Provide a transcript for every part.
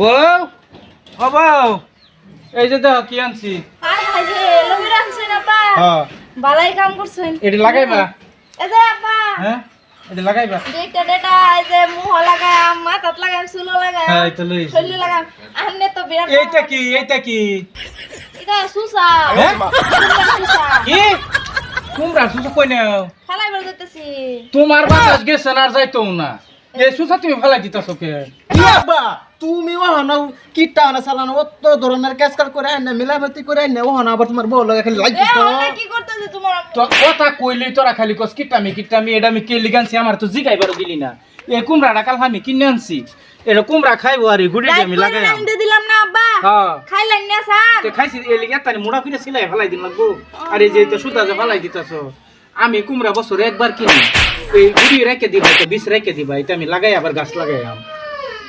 বউ ও বউ এই যে দেখো কি আনছি? হাই হাই রে আপা? হ্যাঁ। বালাই কাম করছেন। এটি লাগাইবা? এই যে আপা। হ্যাঁ? এটি লাগাইবা? ডেটা ডেটা এই যে মুহ লাগাম মাথাত লাগাম চুলো লাগাম হ্যাঁ তো লই লাগাম আহনে তো বিরাট এইটা কি এইটা কি? এটা সুসা। হ্যাঁ? কি? কুমড়া সুসা কই নাও? ফালাই বের করতেছি তোমার বাতাস গেছে না যাইতো না। এই সুসা তুমি ফেলাই দিতাছো কে তুমি ওহন কিটা না চালানো? অত ধরনের ক্যাশ কার করে আইনা মিলামেতি করে আইনা ওহন আবার তোমার বউ লাগে খালি এ লাগিস তো। কি করতেছে তোমার? তো কথা কইলি তোরা খালি কস কিটামি কিটামি এটা আমি আমার তো জিগাইবার দিলি না। কুমড়াটা কাল আমি কিনে আনছি। এটা কুমড়া খাইবো আর গুড়ি আমি লাগাই দিলাম না আব্বা। হ্যাঁ। না স্যার? তে খাইছি এই লিগে তানি মুড়া সিলাই ফেলাই দিন লাগবো। আর যে এটা সুতা যে ফেলাই দিতাছ আমি কুমড়া বছরে একবার কিনি। এই গুড়ি রেখে দিবা এটা বিষ রেখে দিবা এটা আমি লাগাই আবার গাছ লাগাই আম।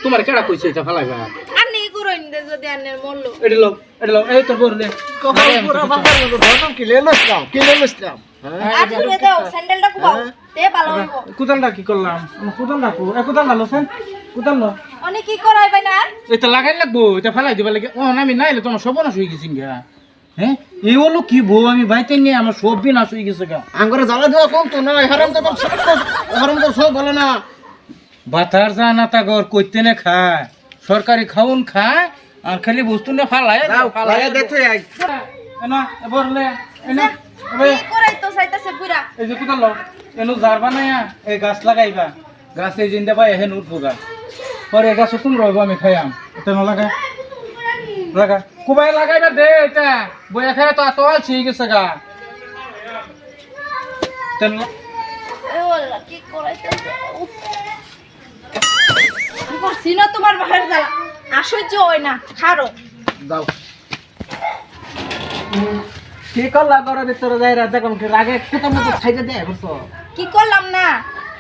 তোমার কেডা কইছে এটা ফেলাইবা আর নেই করইন দে যদি আনের মরলো। এটা লো এটা লো এই তোর বড় লে কখন পুরো বাবার মতো ধরলাম কি? লেলো ইসলাম কি লেলো ইসলাম আর শুনে দাও স্যান্ডেলটা কুবাও। তে ভালো হইব। কুদালটা কি করলাম? আমার কুদালটা কো এ কুদাল না কুদাল লো অনেক কি করাই না? এটা লাগাই লাগবো এটা ফেলাই দিবা লাগে। ও আমি নাইলে তোমার সর্বনাশ হয়ে গেছি গা। হ্যাঁ? এই হলো কি বউ? আমি বাইতে নিয়ে আমার সব বিনাশ হয়ে গেছে গা। আঙ্গুরে জ্বালা দেওয়া কম তো না হারাম তো সব হারাম তো সব বলে না। বাতার যা না তা গর কইতে না খায় সরকারি খাউন খায় আর খালি বস্তু না ফালায়। আই এনা এবার লে এনা এবার কি করাই তো চাইতাছে পুরা? এই যে কোথাও লো এনু জারবা না এই গাছ লাগাইবা গাছ এই জিন্দা পাই হেন উঠবো গা পরে এই গাছ কোন রইব আমি খাইয়াম। এটা না লাগা? লাগা? কুবাই লাগাইবা দে এটা। বইয়া খাই তো তো আছি গেছে গা। তেন কি করাইতেছে? আমার সিনা তোমার বাহির জ্বালা। আশ্চর্য হয় না খারো দাও। কি করলা ঘরের ভিতরে যাই রাত দেখুন কি? রাগে কোথা মতো ছাইতে দেয় বুঝছ? কি করলাম না?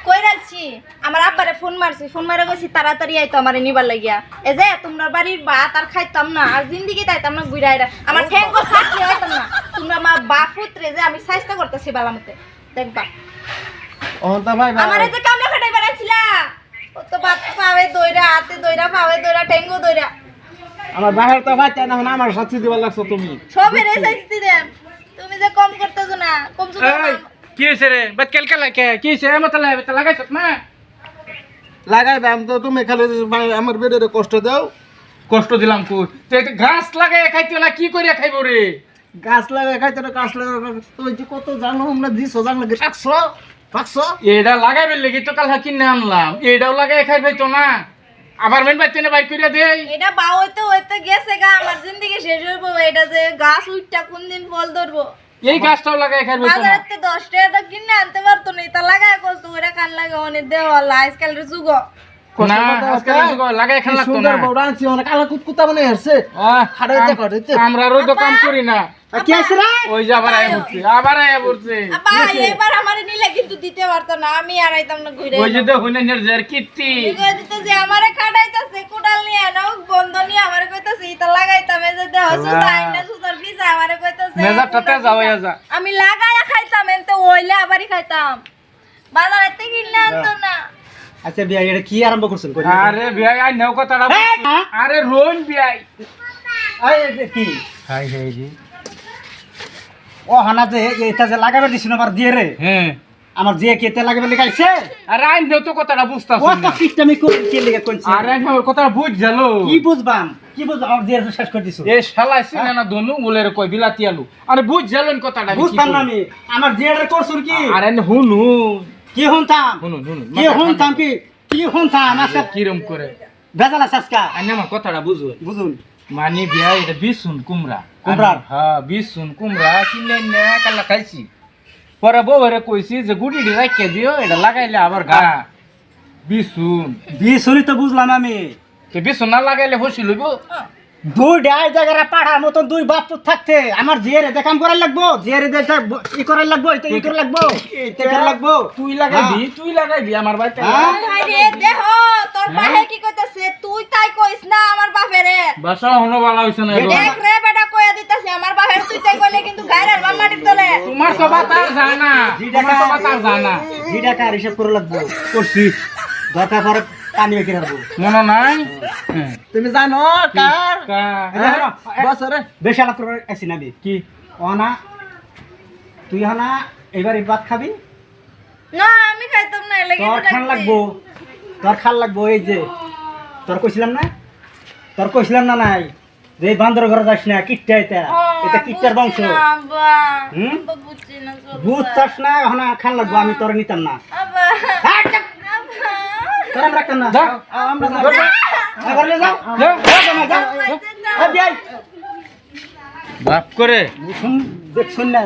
কই রাখছি? আমার আব্বারে ফোন মারছি ফোন মারে গেছি তাড়াতাড়ি আইতো আমারে নিবার লাগিয়া। এ যে তোমরা বাড়ির ভাত আর খাইতাম না আর জিন্দিগি তাইতাম না গুইরাইরা আমার ঠ্যাঙ্গ সাথে হইতাম না। তোমরা আমার বাপ পুত্রে যে আমি চেষ্টা করতেছি বালামতে। দেখবা। ও তা ভাই ভাই। আমারে যে ও তো বাপ পাবে দইরা হাতে দইরা পাবে দইরা ঠ্যাঙ্গ দইরা। আমার বাহির তো তাই না আমার সাথে দিবার লাগছো তুমি। সবের এই শাস্তি দেন। তুমি যে কম করতেছো না কম কি হইছে রে? বাত কেল কেলা কে? কি হইছে? মত এটা লাগাইছ না লাগাই ব্যায়াম তো তুমি খালি আমার বেডের কষ্ট দাও। কষ্ট দিলাম কই তো এটা ঘাস লাগাই খাইতো না কি করিয়া খাইবো রে? গাছ লাগাই খাইতে না গাছ লাগাই তুই যে কত জানো আমরা দিছো জানো রাখছো এটা লাগাইবে লাগি তো কাল কিনে আনলাম। এটাও লাগাই খাইবে তো না। আবার মেন বাচ্চা বাই করিয়া দেই। এটা বা হইতে হইতে গেছে গা আমার জিন্দিগি শেষ হইবো। এটা যে গাছ উঠটা কোন দিন ফল ধরবো? এই গাছটাও লাগাই খাইবে তো না। টাকা কিনে আনতে পারতো না এটা লাগায় কষ্ট ওরা কান লাগে অনেক দেওয়া আজকাল যুগ লাগাই তো কাম করি না। ওই যে আবার আয়া পড়ছে আবার আয়া পড়ছে। এবার আমার নিলে কিন্তু দিতে পারতো না আমি আর আইতাম না ঘুরে। ওই যে তো হইনের জের কীর্তি। দিতে যে আমারে খাটাইতাছে কোটাল নিয়ে নাও বন্ধ নিয়ে আমারে কইতাছে ইতা লাগাইতাম এই যে দেহ সুসা আইনা সুসার পিছা আমারে কইতাছে মেজারটা তেজ যা। আমি লাগাইয়া খাইতাম এনতে ওইলে আবারই খাইতাম। বাজারে থেকে কিনলে আনতো না। আচ্ছা বিয়া এটা কি আরম্ভ করছেন? কই আরে বিয়াই আই নেও কথাটা। আরে রোন বিয়াই। আরে কি? হাই হাই জি। ও হানা যে এটা যে লাগাবে দিছিল আমার দিয়ে রে। হ্যাঁ আমার দিয়ে কে তে লাগাবে লাগাইছে আরে আই নেও তো কথাটা বুঝতাছ ও তো সিস্টেমে কোন কে লেগে কোন আরে আই নেও কথাটা বুঝ গেলো কি বুঝবাম কি বুঝ আমার দিয়ে শেষ করে দিছো। এ শালাই সিনা না দনু বলে রে কই বিলাতি আলু। আরে বুঝ গেলেন কথাটা বুঝতাম না আমি। আমার দিয়ে রে করছুর কি? আরে হুনু কি হুনতাম হুনুন হুনুন কি হুনতাম কি? কি হুনতাম আচ্ছা কিরম করে? বেজালা সাসকা আই আমার কথাটা বুঝুন। বুঝুন। মানি বিয়া এটা বিশুন কুমড়া। কুমড়ার? আমি- হ্যাঁ বিশুন কুমড়া কিনে নে কালা খাইছি। পরে বউরে কইছি যে গুটি ডি রাখিয়ে দিও এটা লাগাইলে আবার গা। বিশুন। বিশুনি তো বুঝলাম আমি। তো বিশুন না লাগাইলে হসি লইব? দুই ডাই জায়গায় পাঠার মতন দুই বাপ থাকতে। আমার জিয়ারে দেখাম করার লাগবো? জিয়ারে দেখা ই করার লাগবো? এটা ই করার লাগবো? করার লাগবো? তুই লাগাইবি তুই লাগাইবি আমার বাড়িতে। হ্যাঁ? দেহ তোর বাহে কি কইতাছে? তুই তাই কইস না আমার বাপেরে। বাসা হনো বালা হইছে না। দেখ রে বেটা কইয়া দিতাছে আমার বাপের তুই তাই কইলে কিন্তু গায়রের বাপ মাটির তলে। তোমার তো বাতার জানা জি তোমার তো টাকা বাতার জানা জি টাকা হিসাব করে লাগবো। করছি। দরকার পরে রাখব মনে নাই? হ্যাঁ। তুমি জানো কার? করে? আসি না কি? অনা তুই হনা এবার এই ভাত খাবি? না আমি খাইতাম না এলাকি তোর খান লাগবো। তোর খান লাগবো এই যে। তোর কইছিলাম না? তোর কইছিলাম না নাই? যে এই বান্দর ঘরে যাস না কিটটা এটা এটা কিটটার বংশ। বুঝ চাস না হনা খান লাগবো আমি তোর নিতাম না। বাপ করে। শুন দেখ শুন না?